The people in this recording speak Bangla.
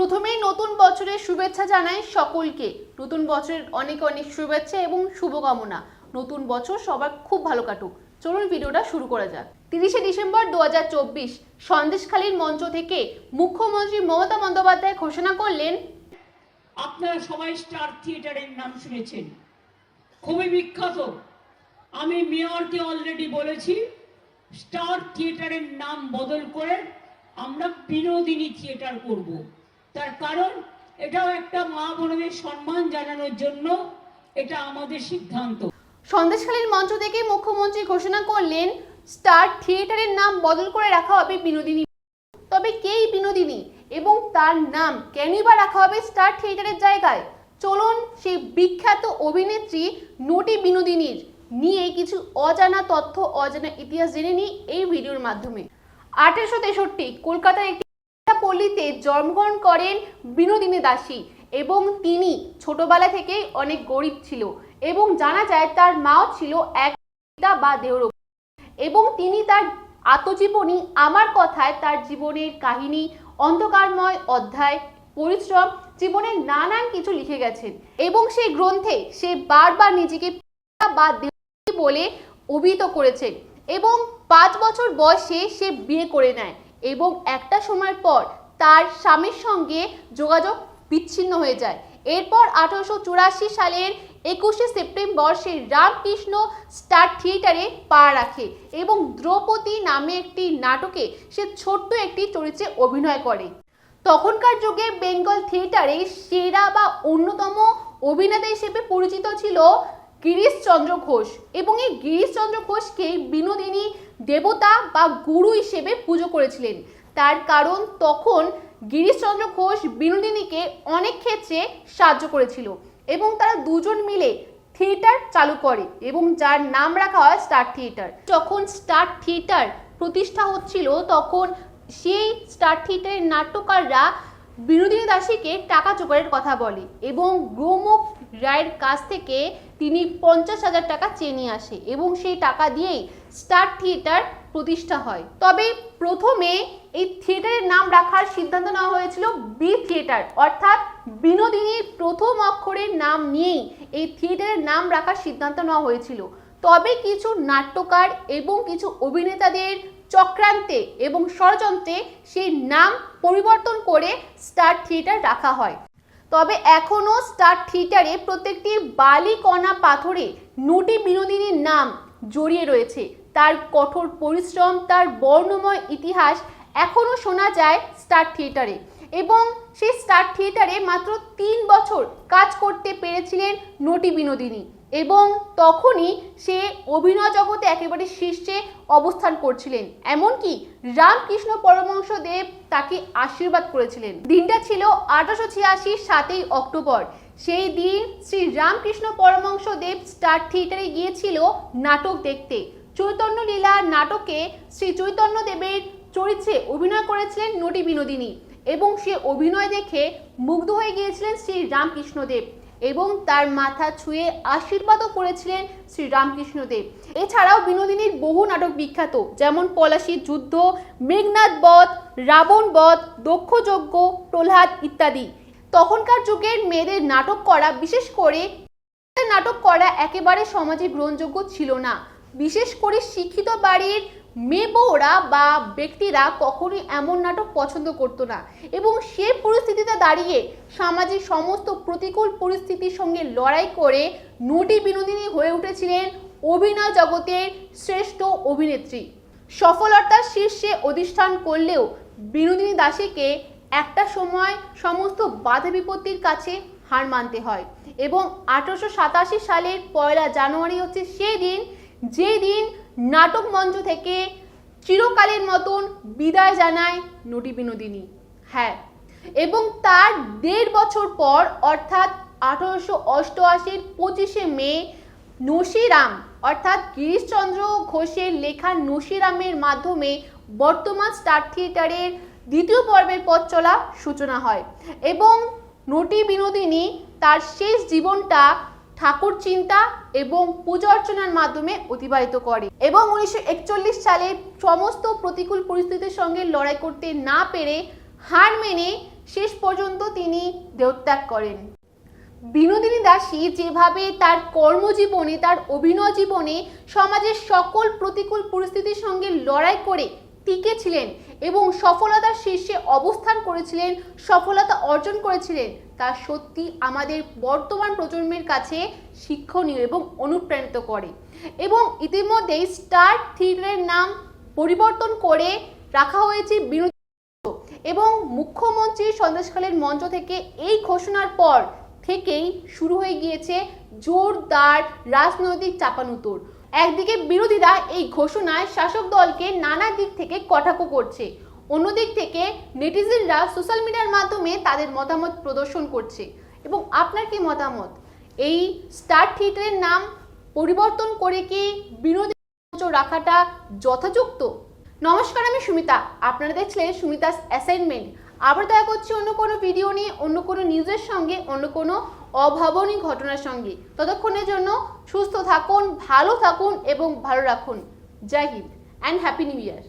প্রথমেই নতুন বছরের শুভেচ্ছা জানাই সকলকে। নতুন বছরের অনেক অনেক শুভেচ্ছা এবং শুভকামনা। নতুন বছর সবার খুব ভালো কাটুক। চলুন ভিডিওটা শুরু করা যাক। তিরিশে ডিসেম্বর দু হাজার চব্বিশ, সন্দেশখালীর মঞ্চ থেকে মুখ্যমন্ত্রী মমতা বন্দ্যোপাধ্যায় ঘোষণা করলেন, আপনারা সবাই স্টার থিয়েটারের নাম শুনেছেন। খুবই বিখ্যাত। আমি মেয়রকে অলরেডি বলেছি, স্টার থিয়েটারের নাম বদল করে আমরা বিনোদিনী থিয়েটার করব। তার কারণ, এটাও একটা মা বোনদের সম্মান জানানোর জন্য এটা আমাদের সিদ্ধান্ত। সন্দেশখালীর মঞ্চ থেকে মুখ্যমন্ত্রী ঘোষণা করলেন, স্টার থিয়েটারের নাম বদল করে রাখা হবে বিনোদিনী। তবে কে এই বিনোদিনী এবং তার নাম কেনই বা রাখা হবে স্টার থিয়েটারের জায়গায়? চলুন সেই বিখ্যাত অভিনেত্রী নটি বিনোদিনীর নিয়ে কিছু অজানা তথ্য, অজানা ইতিহাস জেনে নিই এই ভিডিওর মাধ্যমে। আঠেরোশো তেষট্টি, কলকাতার একটি পল্লীতে জন্মগ্রহণ করেন বিনোদিনী দাসী এবং তিনি ছোটবেলা থেকেই অনেক গরিব ছিল এবং জানা যায় তার মাও ছিল এক পিতা বা দেহরক্ষী এবং তিনি তার আত্মজীবনী আমার কথায় তার জীবনের কাহিনী, অন্ধকারময় অধ্যায়, পরিশ্রম, জীবনের নানান কিছু লিখে গেছেন। এবং সেই গ্রন্থে সে বারবার নিজেকে বা দেহরক্ষী বলে অভিহিত করেছেন। এবং পাঁচ বছর বয়সে সে বিয়ে করে নেয়। এবং একটা সময় পর তার স্বামীর সঙ্গে যোগাযোগ বিচ্ছিন্ন হয়ে যায়। এরপর আঠারোশো চুরাশি সালের একুশে সেপ্টেম্বর সে রামকৃষ্ণ স্টার থিয়েটারে পা রাখে এবং দ্রৌপদী নামে একটি নাটকে সে ছোট্ট একটি চরিত্রে অভিনয় করে। তখনকার যুগে বেঙ্গল থিয়েটারে সেরা বা অন্যতম অভিনেতা হিসেবে পরিচিত ছিল গিরিশচন্দ্র ঘোষ এবং এই গিরিশচন্দ্র ঘোষকে বিনোদিনী দেবতা বা গুরু হিসেবে পুজো করেছিলেন। তার কারণ তখন গিরিশচন্দ্র ঘোষ বিনোদিনীকে অনেক ক্ষেত্রে সাহায্য করেছিল এবং তারা দুজন মিলে থিয়েটার চালু করে এবং যার নাম রাখা হয় স্টার থিয়েটার। যখন স্টার থিয়েটার প্রতিষ্ঠা হচ্ছিল, তখন সেই স্টার থিয়েটারের নাট্যকাররা বিনোদিনী দাসীকে টাকা জোগাড়ের কথা বলে এবং গৌমুখ রায়ের কাছ থেকে তিনি পঞ্চাশ হাজার টাকা চেয়ে নিয়ে আসে এবং সেই টাকা দিয়েই স্টার থিয়েটার প্রতিষ্ঠা হয়। তবে প্রথমে এই থিয়েটারের নাম রাখার সিদ্ধান্ত নেওয়া হয়েছিল বি থিয়েটার, অর্থাৎ বিনোদিনীর প্রথম অক্ষরের নাম নিয়েই এই থিয়েটারের নাম রাখার সিদ্ধান্ত নেওয়া হয়েছিল। তবে কিছু নাট্যকার এবং কিছু অভিনেতাদের চক্রান্তে এবং ষড়যন্ত্রে সেই নাম পরিবর্তন করে স্টার থিয়েটার রাখা হয়। তবে এখনও স্টার থিয়েটারে প্রত্যেকটি বালি কণা পাথরে নটি বিনোদিনীর নাম জড়িয়ে রয়েছে। তার কঠোর পরিশ্রম, তার বর্ণময় ইতিহাস এখনও শোনা যায় স্টার থিয়েটারে এবং সেই স্টার থিয়েটারে মাত্র তিন বছর কাজ করতে পেরেছিলেন নটি বিনোদিনী। এবং তখনই সে অভিনয় জগতে একেবারে শীর্ষে অবস্থান করছিলেন। এমনকি রামকৃষ্ণ পরমহংস দেব তাকে আশীর্বাদ করেছিলেন। দিনটা ছিল আঠারোশো ছিয়াশি সাতই অক্টোবর। সেই দিন শ্রী রামকৃষ্ণ পরমহংস দেব স্টার থিয়েটারে গিয়েছিল নাটক দেখতে। চৈতন্য লীলা নাটকে শ্রী চৈতন্য দেবের চরিত্রে অভিনয় করেছিলেন নটি বিনোদিনী এবং সে অভিনয় দেখে মুগ্ধ হয়ে গিয়েছিলেন শ্রী রামকৃষ্ণদেব। এবং তার মাথা ছুঁয়ে আশীর্বাদও করেছিলেন শ্রী রামকৃষ্ণদেব এছাড়াও বিনোদিনীর বহু নাটক বিখ্যাত, যেমন পলাশী যুদ্ধ মেঘনাথ বধ, রাবণ বধ, দক্ষযজ্ঞ, প্রহ্লাদ ইত্যাদি। তখনকার যুগের মেয়েদের নাটক করা, বিশেষ করে নাটক করা একেবারে সমাজে গ্রহণযোগ্য ছিল না। বিশেষ করে শিক্ষিত বাড়ির মেয়ে বা ব্যক্তিরা কখনোই এমন নাটক পছন্দ করতো না এবং সে পরিস্থিতিতে দাঁড়িয়ে সামাজিক সমস্ত প্রতিকূল পরিস্থিতির সঙ্গে লড়াই করে নটি বিনোদিনী হয়ে উঠেছিলেন অভিনয় জগতের শ্রেষ্ঠ অভিনেত্রী। সফলতার শীর্ষে অধিষ্ঠান করলেও বিনোদিনী দাসীকে একটা সময় সমস্ত বাধা বিপত্তির কাছে হার মানতে হয় এবং আঠারোশো সাতাশি সালের পয়লা জানুয়ারি হচ্ছে সেই দিন যে দিন নাটক মঞ্চ থেকে চিরকালের মতন বিদায় জানায় নটি বিনোদিনী। হ্যাঁ এবং তার দেড় বছর পর, অর্থাৎ আঠারোশো অষ্টআশির পঁচিশে মে, নসিরাম, অর্থাৎ গিরিশচন্দ্র ঘোষের লেখা নসিরামের মাধ্যমে বর্তমান স্টার থিয়েটারের দ্বিতীয় পর্বের পথ চলা সূচনা হয়। এবং নটি বিনোদিনী তার শেষ জীবনটা ঠাকুর চিন্তা এবং পূজা অর্চনার মাধ্যমে অতিবাহিত করে এবং উনিশশো একচল্লিশ সালে সমস্ত প্রতিকূল পরিস্থিতির সঙ্গে লড়াই করতে না পেরে হার মেনে শেষ পর্যন্ত তিনি দেহত্যাগ করেন। বিনোদিনী দাসী যেভাবে তার কর্মজীবনে, তার অভিনয় জীবনে সমাজের সকল প্রতিকূল পরিস্থিতির সঙ্গে লড়াই করে টিকে ছিলেন এবং সফলতার শীর্ষে অবস্থান করেছিলেন, সফলতা অর্জন করেছিলেন। তা সত্যি আমাদের বর্তমান প্রজন্মের কাছে শিক্ষণীয় এবং অনুপ্রাণিত করে। এবং ইতিমধ্যেই স্টার থিয়েটারের নাম পরিবর্তন করে রাখা হয়েছে বিনোদ এবং মুখ্যমন্ত্রী সন্দেশখালের মঞ্চ থেকে এই ঘোষণার পর থেকেই শুরু হয়ে গিয়েছে জোরদার রাজনৈতিক চাপানুতোর। একদিকে বিরোধীরা এই ঘোষণায় শাসক দলকে নানা দিক থেকে কটাক্ষ করছে। অন্যদিক থেকে নেটিজেনরা সোশ্যাল মিডিয়ার মাধ্যমে তাদের মতামত প্রদর্শন করছে। এবং আপনার কি মতামত? এই স্টার থিয়েটারের নাম পরিবর্তন করে কি বিনোদী মঞ্চ রাখাটা যথাযুক্ত? নমস্কার, আমি সুমিতা। আপনারা দেখছিলেন সুমিতাস অ্যাসাইনমেন্ট আবার দেখা করছি অন্য কোনো ভিডিও নিয়ে, অন্য কোনো নিউজের সঙ্গে, অন্য কোনো অভাবনী ঘটনার সঙ্গে। ততক্ষণের জন্য সুস্থ থাকুন, ভালো থাকুন এবং ভালো রাখুন। Jai Hind and happy new year